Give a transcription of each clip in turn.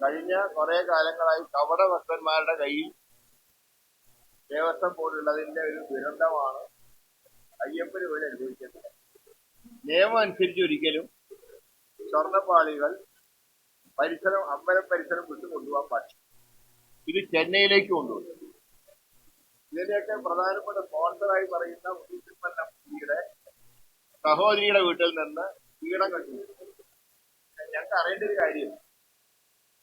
കഴിഞ്ഞ കുറെ കാലങ്ങളായി കവട ഭക്തന്മാരുടെ കയ്യിൽ ദേവസ്വം പോലുള്ളതിന്റെ ഒരു ദുരന്തമാണ് അയ്യപ്പന് വഴി അനുഭവിക്കുന്നത് നിയമം അനുസരിച്ച് ഒരിക്കലും സ്വർണപ്പാളികൾ പരിസരം അമ്പലം പരിസരം വിട്ടു കൊണ്ടുപോകാൻ പാടില്ല. ഇത് ചെന്നൈയിലേക്ക് കൊണ്ടുപോകും. ഇതിന്റെയൊക്കെ പ്രധാനപ്പെട്ട സ്പോൺസറായി പറയുന്ന മുനിസിപ്പലിന്റെ സഹോദരിയുടെ വീട്ടിൽ നിന്ന് കീടം കണ്ടു ഞങ്ങൾക്ക് അറിയേണ്ട ഒരു കാര്യം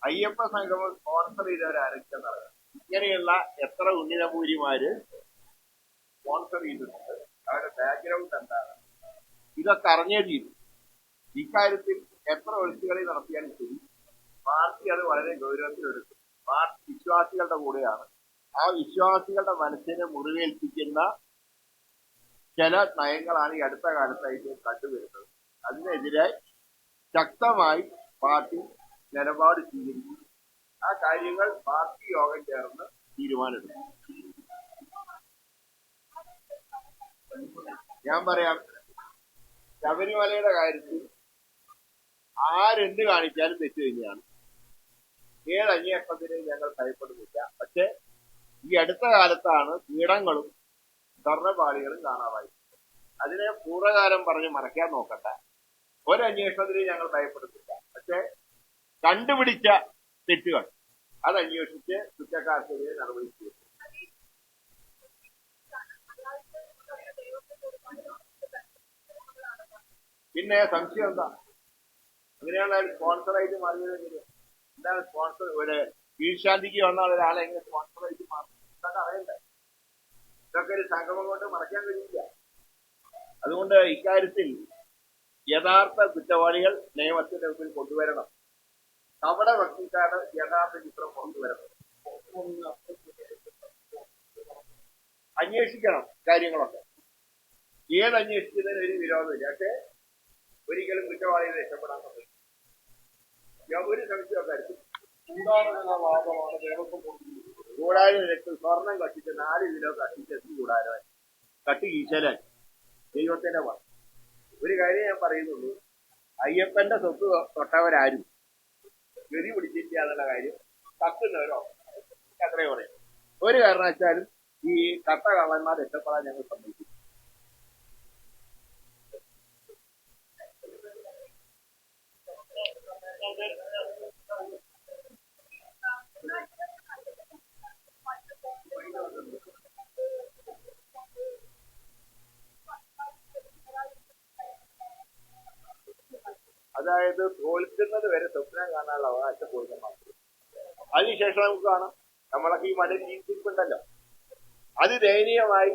അയ്യപ്പ സംഗമം സ്പോൺസർ ചെയ്തവരാരൊക്കെയെന്ന് ഇങ്ങനെയുള്ള എത്ര ഉന്നതപൂരിമാര് സ്പോൺസർ ചെയ്തിട്ടുണ്ട് അവരുടെ ബാക്ക്ഗ്രൗണ്ട് എന്താണ് ഇതൊക്കെ അറിഞ്ഞേ തീരും. ഇക്കാര്യത്തിൽ എത്ര ഒഴിച്ചുകളി നടത്തിയാലും ശരി പാർട്ടി അത് വളരെ ഗൗരവത്തിലെടുക്കും പാർട്ടി വിശ്വാസികളുടെ കൂടെയാണ്. ആ വിശ്വാസികളുടെ മനസ്സിനെ മുറിവേൽപ്പിക്കുന്ന ചില നയങ്ങളാണ് ഈ അടുത്ത കാലത്തായിട്ട് കണ്ടുവരുന്നത്. അതിനെതിരെ ശക്തമായി പാർട്ടി നിലപാട് സ്വീകരിക്കും ആ കാര്യങ്ങൾ പാർട്ടി യോഗം ചേർന്ന് തീരുമാനമെടുക്കും. ഞാൻ പറയാം ശബരിമലയുടെ കാര്യത്തിൽ ആരെന്ത് കാണിച്ചാലും തെറ്റ് തന്നെയാണ്. ഏത് ഞങ്ങൾ ഭയപ്പെടുന്നില്ല. പക്ഷെ ഈ അടുത്ത കാലത്താണ് കീടങ്ങളും സ്വർണപാളികളും കാണാതായി അതിനെ പൂർവകാലം പറഞ്ഞ് മറയ്ക്കാൻ നോക്കണ്ട. ഒരന്വേഷണത്തിനെയും ഞങ്ങൾ ഭയപ്പെടുന്നില്ല. പക്ഷെ കണ്ടുപിടിച്ച തെറ്റുകൾ. അത് അന്വേഷിച്ച് കുറ്റക്കാർക്കെതിരെ നടപടി ചെയ്യും പിന്നെ സംശയം എന്താ? അങ്ങനെയുള്ള സ്പോൺസറായിട്ട് മാറിയത്? എന്താണ് സ്പോൺസർ ഒരു കീഴ്ശാന്തിക്ക് വന്ന ഒരാളെ എങ്ങനെ സ്പോൺസറായിട്ട് മാറും? ഇതൊക്കെ അറിയണ്ടേ? ഇതൊക്കെ ഒരു സംഗമം കൊണ്ട് മറയ്ക്കാൻ കഴിയില്ല. അതുകൊണ്ട് ഇക്കാര്യത്തിൽ യഥാർത്ഥ കുറ്റവാളികൾ നിയമത്തിന്റെ മുമ്പിൽ കൊണ്ടുവരണം. കപട ഭക്തിക്കാരുടെ യഥാർത്ഥ ചിത്രം കൊണ്ടുവരണം അന്വേഷിക്കണം കാര്യങ്ങളൊക്കെ. ഏത് അന്വേഷിക്കുന്നതിന് ഒരു വിരോധമില്ല. പക്ഷേ ഒരിക്കലും കുറ്റവാളികൾ രക്ഷപ്പെടാൻ പറ്റില്ല. ഒരു സംശയം കാര്യത്തിൽ ഉണ്ടാകുന്ന വാദമാണ് ദേവസ്വം ബോർഡിൽ കൂടാതെ നിരക്ക് സ്വർണം കട്ടിച്ച് നാല് കിലോ കട്ടിച്ചെത്തി കൂടാരം കട്ടി കീശലാൻ ദൈവത്തിന്റെ വാക്ക് ഒരു കാര്യം ഞാൻ പറയുന്നുള്ളൂ. അയ്യപ്പന്റെ സ്വത്ത് തൊട്ടവരാരും ഗതി പിടിച്ചിട്ടില്ല എന്നുള്ള കാര്യം കത്തുന്നവരോ? അത്രയും പറയും ഒരു കാരണവശാലും ഈ കട്ട കള്ളന്മാർ രക്ഷപ്പെടാൻ ഞങ്ങൾ സമ്മതിക്കും അതായത് തോൽക്കുന്നത് വരെ സ്വപ്നം കാണാനുള്ള അവകാശം മാത്രം. അതിനുശേഷം നമുക്ക് കാണാം. നമ്മളൊക്കെ ഈ മണ്ണിൽ ജീവിച്ചിട്ടുണ്ടല്ലോ അത് ദയനീയമായി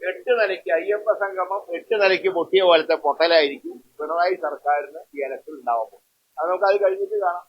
എട്ട് നിലയ്ക്ക് അയ്യപ്പ സംഗമം എട്ട് നിലയ്ക്ക് പൊട്ടിയ പോലത്തെ പൊട്ടലായിരിക്കും പിണറായി സർക്കാരിന് ഈ ഇലക്ഷൻ ഉണ്ടാവുമ്പോൾ അത് നമുക്ക് അത് കഴിഞ്ഞിട്ട് കാണാം.